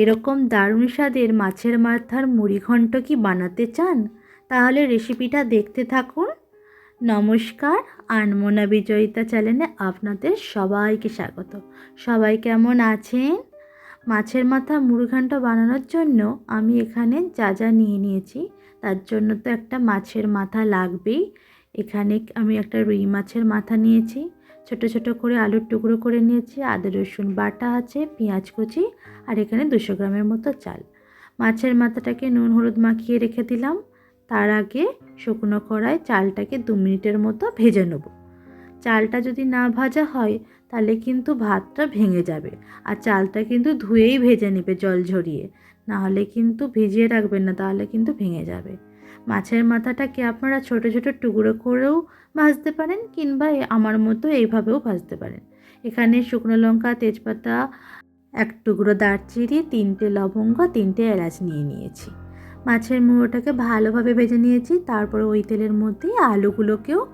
এরকম দারুণ স্বাদের মাছের মাথার মুড়িঘণ্ট কি বানাতে চান? তাহলে রেসিপিটা দেখতে থাকুন। নমস্কার, আনমোনা বিজয়িতা চ্যানেলে আপনাদের সবাইকে স্বাগত। সবাই কেমন আছেন? মাছের মাথা মুড়িঘণ্ট বানানোর জন্য আমি এখানে যা যা নিয়ে নিয়েছি, তার জন্য তো একটা মাছের মাথা লাগবেই। এখানে আমি একটা রুই মাছের মাথা নিয়েছি। ছোট ছোট করে আলুর টুকরো করে নিয়েছি, আদা, রসুন, বাটা আছে, পেঁয়াজ কুচি আর এখানে দুশো গ্রামের মতো চাল। মাছের মাথাটাকে নুন হলুদ মাখিয়ে রেখে দিলাম। তার আগে শুকনো কড়ায় চালটাকে দু মিনিটের মতো ভেজে নেব। চালটা যদি না ভাজা হয়, তাহলে কিন্তু ভাতটা ভেঙে যাবে আর চালটা কিন্তু ধুয়েই ভেজে নেবে জল ঝরিয়ে। নাহলে কিন্তু ভিজিয়ে রাখবেন না, তাহলে কিন্তু ভেঙে যাবে। মাছের মাথাটাকে আপনারা ছোট ছোট টুকরো করেও ভাজতে পারেন কিংবা আমার মতো এইভাবেও ভাজতে পারেন? এখানে শুকনো লঙ্কা, তেজপাতা, এক টুকরো দারচিনি, তিনটে লবঙ্গ, তিনটে এলাচ নিয়ে নিয়েছি। মাছের মুড়োটাকে ভালোভাবে ভেজে নিয়েছি, তারপর ওই তেলের মধ্যেই আলুগুলোকেও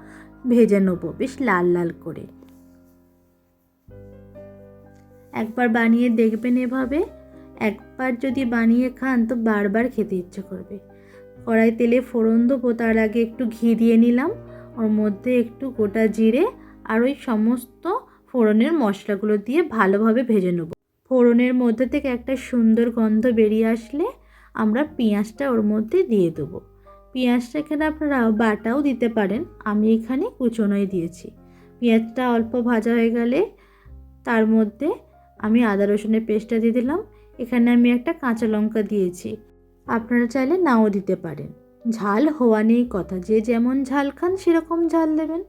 ভেজে নেব বেশ লাল লাল করে। একবার বানিয়ে দেখবেন এভাবে। একবার যদি বানিয়ে খান তো বারবার খেতে ইচ্ছে করবে। কড়াই তেলে ফোড়ন দেবো, তার আগে একটু ঘি দিয়ে নিলাম। ওর মধ্যে একটু গোটা জিরে আর ওই সমস্ত ফোড়নের মশলাগুলো দিয়ে ভালোভাবে ভেজে নেব। ফোড়নের মধ্যে থেকে একটা সুন্দর গন্ধ বেরিয়ে আসলে আমরা পেঁয়াজটা ওর মধ্যে দিয়ে দেবো। পেঁয়াজটা এখানে আপনারা বাটাও দিতে পারেন, আমি এখানে কুচনোই দিয়েছি। পেঁয়াজটা অল্প ভাজা হয়ে গেলে তার মধ্যে আমি আদা রসুনের পেস্টটা দিয়ে দিলাম। এখানে আমি একটা কাঁচা লঙ্কা দিয়েছি। আপনারা চাইলে নাও দিতে পারেন। ঝাল হওয়া নেই কথা। যে যেমন ঝাল খান, সেরকম ঝাল দেবেন।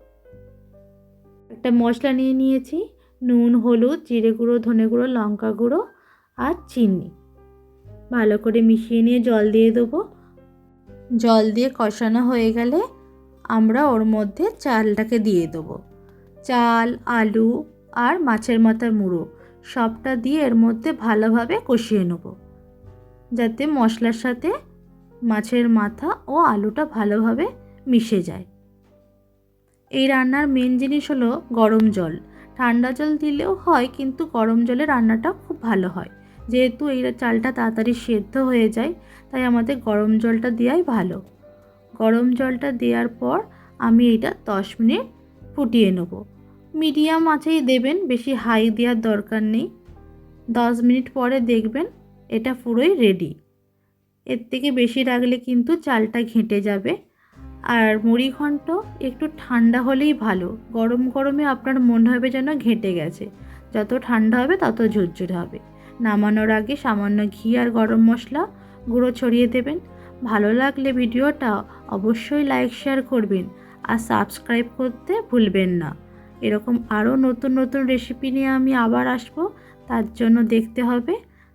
একটা মশলা নিয়ে নিয়েছি। নুন, হলুদ, জিরে গুঁড়ো, ধনে গুঁড়ো, লঙ্কা গুঁড়ো আর চিনি। ভালো করে মিশিয়ে নিয়ে জল দিয়ে দেবো। জল দিয়ে কষানো হয়ে গেলে আমরা ওর মধ্যে চালটাকে দিয়ে দেবো। চাল, আলু আর মাছের মাথার মুড়ো সবটা দিয়ে এর মধ্যে ভালোভাবে কষিয়ে নেব। যাতে মশলার সাথে মাছের মাথা ও আলুটা ভালোভাবে মিশে যায়। এই রান্নার মেন জিনিস হলো গরম জল। ঠান্ডা জল দিলেও হয়, কিন্তু গরম জলে রান্নাটা খুব ভালো হয়। যেহেতু এই চালটা তাড়াতাড়ি সেদ্ধ হয়ে যায়, তাই আমাদের গরম জলটা দেওয়াই ভালো। গরম জলটা দেওয়ার পর আমি এটা দশ মিনিট ফুটিয়ে নেব। মিডিয়াম আঁচেই দেবেন, বেশি হাই দেওয়ার দরকার নেই। দশ মিনিট পরে দেখবেন এটা পুরোই রেডি এর থেকে বেশি রাখলে কিন্তু চালটা ঘেঁটে যাবে। আর মুড়ি ঘন্ট একটু ঠান্ডা হলেই ভালো। গরম গরমে আপনার মনে হবে যেন ঘেঁটে গেছে। যত ঠান্ডা হবে তত ঝুরঝুরে হবে। নামানোর আগে সামান্য ঘি আর গরম মশলা গুঁড়ো ছড়িয়ে দেবেন। ভালো লাগলে ভিডিওটা অবশ্যই লাইক শেয়ার করবেন আর সাবস্ক্রাইব করতে ভুলবেন না। এরকম আরও নতুন নতুন রেসিপি নিয়ে আমি আবার আসব। তার জন্য দেখতে হবে।